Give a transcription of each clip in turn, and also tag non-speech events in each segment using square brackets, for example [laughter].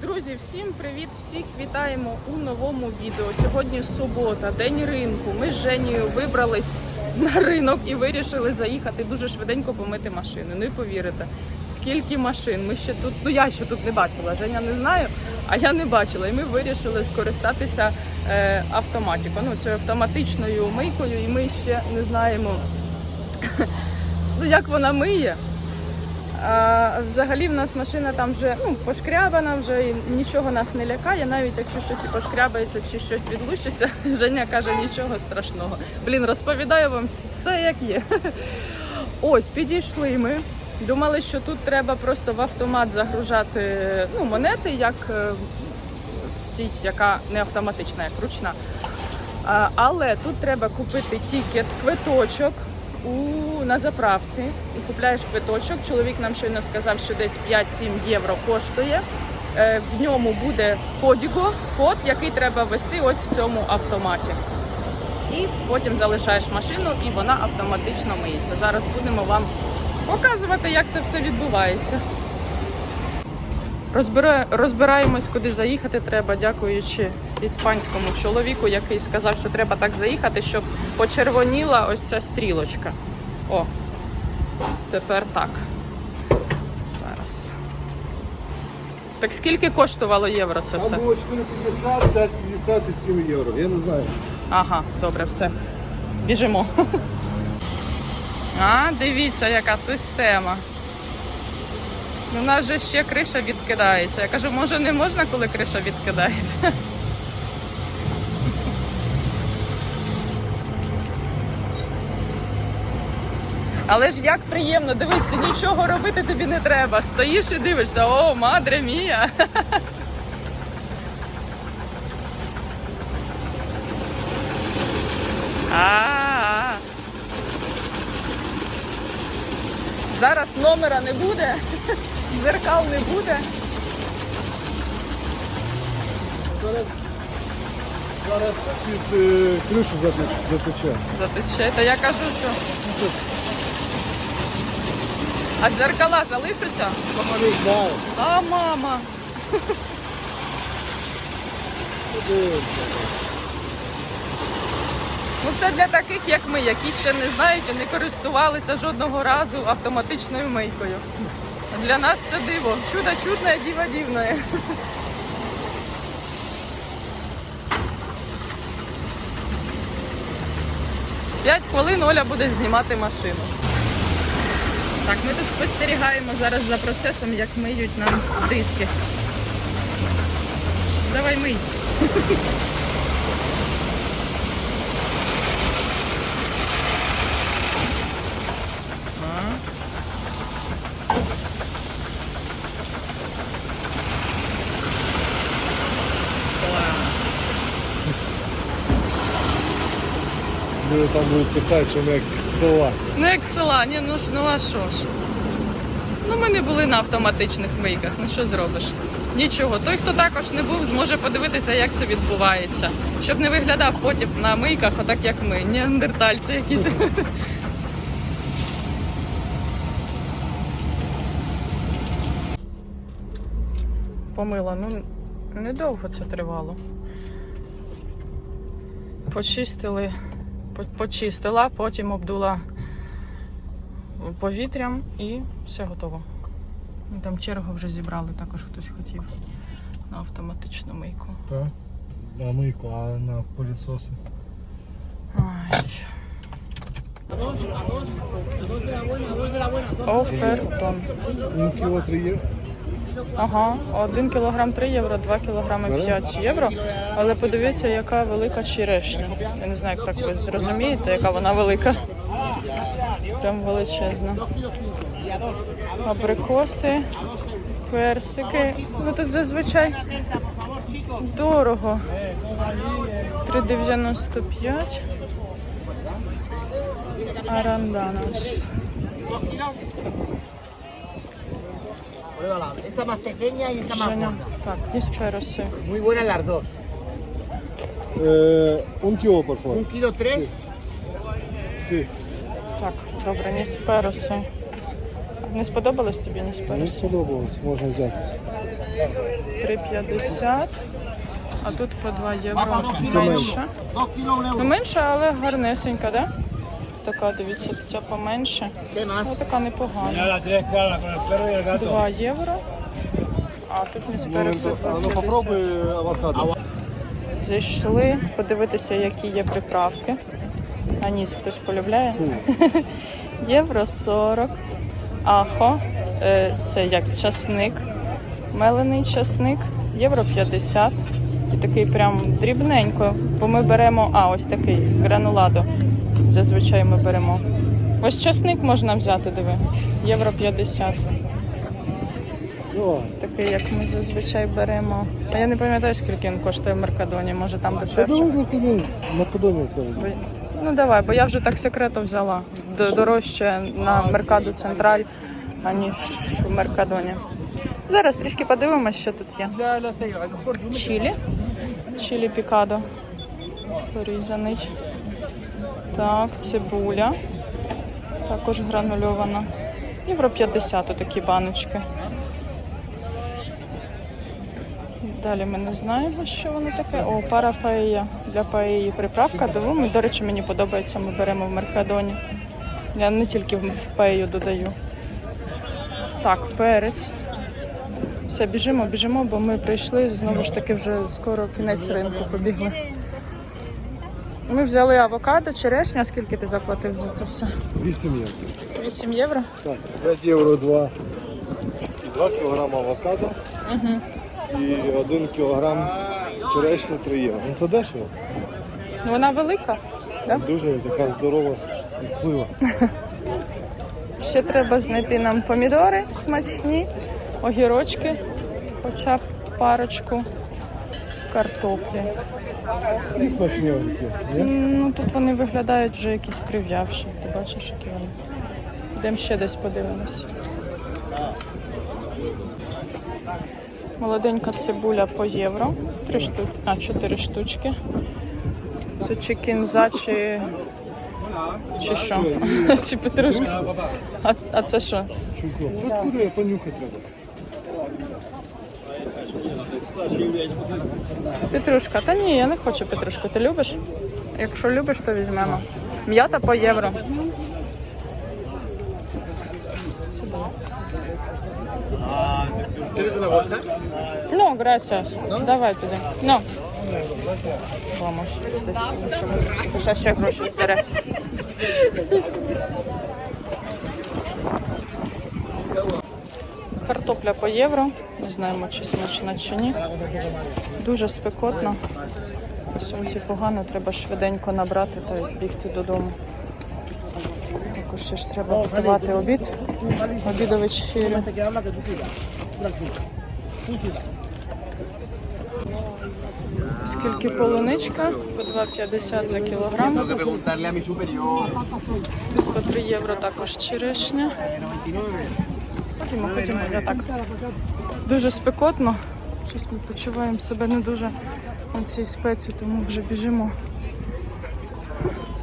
Друзі, всім привіт! Всіх вітаємо у новому відео. Сьогодні субота, день ринку. Ми з Женією вибрались на ринок і вирішили заїхати дуже швиденько помити машину. Ну і повірите, скільки машин. Ми ще тут, ну я ще тут не бачила. Женя не знаю, а я не бачила. І ми вирішили скористатися е, автоматикою. Ну, це автоматичною мийкою, і ми ще не знаємо, [laughs] ну, як вона миє. Взагалі в нас машина там вже ну, пошкрябана, вже і нічого нас не лякає, навіть якщо щось і пошкрябається чи щось відлущиться, [laughs] Женя каже, нічого страшного. Блін, розповідаю вам все як є. [laughs] Ось, підійшли ми. Думали, що тут треба просто в автомат загружати ну, монети, як е, тій, яка не автоматична, як ручна. Але тут треба купити тікет, квиточок у, на заправці. І купляєш квиточок. Чоловік нам щойно сказав, що десь 5-7 євро коштує. Е, в ньому буде кодіго, код, який треба ввести ось в цьому автоматі. І потім залишаєш машину, і вона автоматично миється. Зараз будемо вам показувати, як це все відбувається. Розбираємось, куди заїхати треба, дякуючи іспанському чоловіку, який сказав, що треба так заїхати, щоб почервоніла ось ця стрілочка. О, тепер так. Зараз. Так скільки коштувало євро це все? Там було 4,50, 5,50 і 7 євро. Я не знаю. Ага, добре, все. Біжимо. А, дивіться, яка система. Ну, У нас же ще криша відкидається. Я кажу, може не можна, коли криша відкидається. Але ж як приємно, дивись, ти нічого робити тобі не треба. Стоїш і дивишся, о, мадре мія. А. Зараз номера не буде, зеркал не буде. Зараз, зараз під е, кришу затече. Затече. Та я кажу, що. А дзеркала залишаться? Знаю. А мама. Ну це для таких, як ми, які ще не знають і не користувалися жодного разу автоматичною мийкою. Для нас це диво. Чудо чудне, діво дивне. П'ять хвилин Оля буде знімати машину. Так, ми тут спостерігаємо зараз за процесом, як миють нам диски. Давай мий. А. Клас. Люди там будуть писати, що ми як села. Ну як села, ні, ну ну а що ж? Ну ми не були на автоматичних мийках, ну що зробиш? Нічого. Той, хто також не був, зможе подивитися, як це відбувається. Щоб не виглядав потім на мийках, отак як ми. Неандертальці якісь. [laughs] Помила, ну недовго це тривало. Почистили, по- почистила, потім обдула повітрям і все готово. Там чергу вже зібрали, також хтось хотів на автоматичну мийку. Так. На мийку, а на пилісоси. Ай. Офертон. Ну, кіло 3 є. Ага, 1 кілограм 3 євро, 2 кілограми 5 євро. Але подивіться, яка велика черешня. Я не знаю, як так ви зрозумієте, яка вона велика. Прям величезна. Абрикоси, персики. Ну тут зазвичай дорого. 3,95. Аранданас. Pruébala. Esta más pequeña y esta más Женя. gorda. Так, іспероси. Muy buenas las dos. Е, un кіло, por favor. Un kilo tres. Сі. Так, добре, ніспероси. Не сподобалось тобі не Мені ніспероси? сподобалось, можна взяти. 3,50. А тут по 2 євро Це менше. 2 kilo, un Ну менше, але гарнесенька, да? Така, дивіться, ця поменше. ¿Qué Ну, така непогана. la tienes clara con el perro y el gato. 2 євро. А тут ми Ну, спереду ну попробуй авокадо. Зайшли подивитися, які є приправки. Аніс хтось полюбляє. [laughs] Євро 40. Ахо. Е, Це як часник. Мелений часник. Євро 50. І такий прям дрібненько. Бо ми беремо, а, ось такий грануладо. Зазвичай ми беремо. Ось часник можна взяти, диви. Євро 50. Такий, як ми зазвичай беремо. А я не пам'ятаю, скільки він коштує в Меркадоні. Може там дешевше. Македонію все. Ну давай, бо я вже так секретно взяла. Дорожче на Меркаду Централь, аніж в Меркадоні. Зараз трішки подивимося, що тут є. Чілі. Чілі пікадо. Порізаний. Так, цибуля. Також гранульована. Євро 50 такі баночки. Далі ми не знаємо, що воно таке. О, пара паея. Для паеї приправка. До до речі, мені подобається, ми беремо в Меркадоні. Я не тільки в паею додаю. Так, перець. Все, біжимо, біжимо, бо ми прийшли, знову ж таки, вже скоро кінець ринку побігли. Ми взяли авокадо, черешня, скільки ти заплатив за це все? 8 євро. 8 євро. Так, 5 євро 2, 2 кілограма авокадо і 1 кілограм черешні 3 євро. Ну це дешево. Ну, Вона велика. Да? Дуже така здорова слива. Ще треба знайти нам помідори смачні, огірочки, хоча б парочку, картоплі. Ці смачні. Ні? Ну тут вони виглядають вже якісь прив'явші. Ти бачиш, які вони. Йдемо ще десь подивимось. Молоденька цибуля по євро. Три штуки, а чотири штучки. Це чи кінза, чи, чи що? [laughs] чи петрушка. А, а це що? Чуйко. Откуда я понюхати треба? Петрушка. Та ні, я не хочу петрушку. Ти любиш? Якщо любиш, то візьмемо. М'ята по євро. Цибуля. Ну, gracias. Давай туди. Ну. Vamos. Ще ще гроші збере. Картопля по євро. Не знаємо, чи смачна чи ні. Дуже спекотно. Сонці погано, треба швиденько набрати та бігти додому. Також ще ж треба готувати обід. Tú quieras. Скільки полуничка? По 2,50 за кілограм. Тут по 3 євро також черешня. Ходімо, ходімо, я так. Дуже спекотно. Щось ми почуваємо себе не дуже на цій спеці, тому вже біжимо.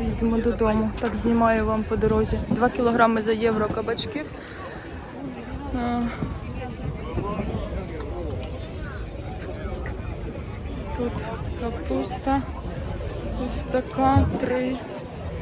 Йдемо додому. Так знімаю вам по дорозі. 2 кілограми за євро кабачків. Тут капуста. Ось така 3.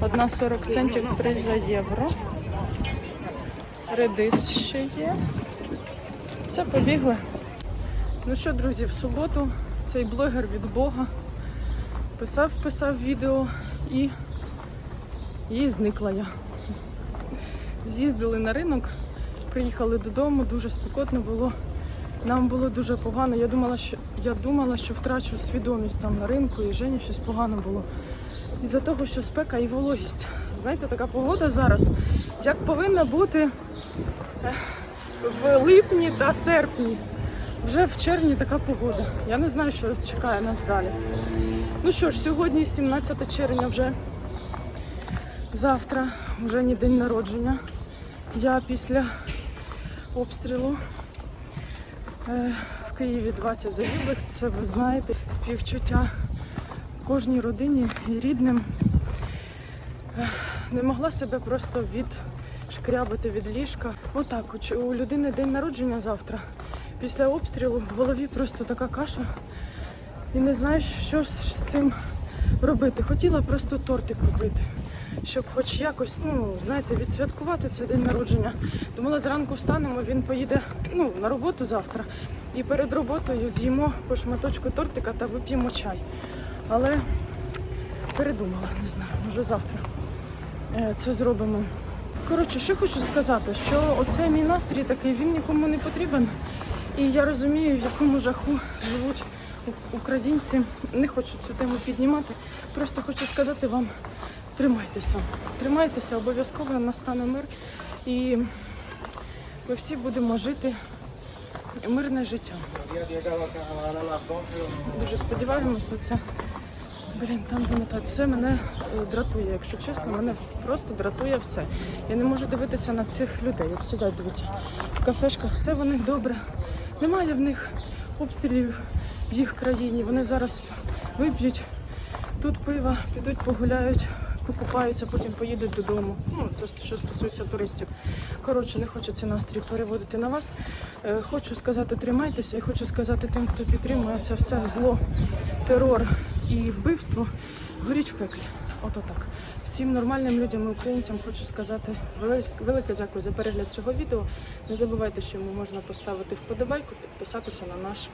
Одна 40 центів, 3 за євро. Редис ще є. Все, побігли. Ну що, друзі, в суботу цей блогер від Бога писав, писав відео і, і зникла я. З'їздили на ринок, приїхали додому, дуже спекотно було. Нам було дуже погано. Я думала, що я думала, що втрачу свідомість там на ринку, і Жені щось погано було. Із-за того, що спека і вологість. Знаєте, така погода зараз, як повинна бути в липні та серпні. Вже в червні така погода. Я не знаю, що чекає нас далі. Ну що ж, сьогодні 17 червня вже. Завтра вже не день народження. Я після обстрілу е, в Києві 20 загиблих. Це ви знаєте, співчуття кожній родині і рідним. Е, Не могла себе просто відшкрябати від ліжка. Отак, у людини день народження завтра. після обстрілу в голові просто така каша. І не знаєш, що ж з цим робити. Хотіла просто тортик купити, щоб хоч якось, ну, знаєте, відсвяткувати цей день народження. Думала, зранку встанемо, він поїде ну, на роботу завтра. І перед роботою з'їмо по шматочку тортика та вип'ємо чай. Але передумала, не знаю, може завтра е, це зробимо. Коротше, що хочу сказати, що оцей мій настрій такий, він нікому не потрібен. І я розумію, в якому жаху живуть українці. Не хочу цю тему піднімати. Просто хочу сказати вам: тримайтеся. Тримайтеся, обов'язково настане мир. І ми всі будемо жити мирне життя. Дуже сподіваємось на це. Блін, там заметають. Все мене е, дратує, якщо чесно, мене просто дратує все. Я не можу дивитися на цих людей, як сидять, дивіться. В кафешках все в них добре. Немає в них обстрілів в їх країні. Вони зараз вип'ють тут пива, підуть погуляють, покупаються, потім поїдуть додому. Ну, це що стосується туристів. Коротше, не хочу цей настрій переводити на вас. Е, Хочу сказати, тримайтеся і хочу сказати тим, хто підтримує це все зло, терор і вбивство, горіч в пеклі. Ото так. Всім нормальним людям і українцям хочу сказати велике, дякую за перегляд цього відео. Не забувайте, що йому можна поставити вподобайку, підписатися на наш.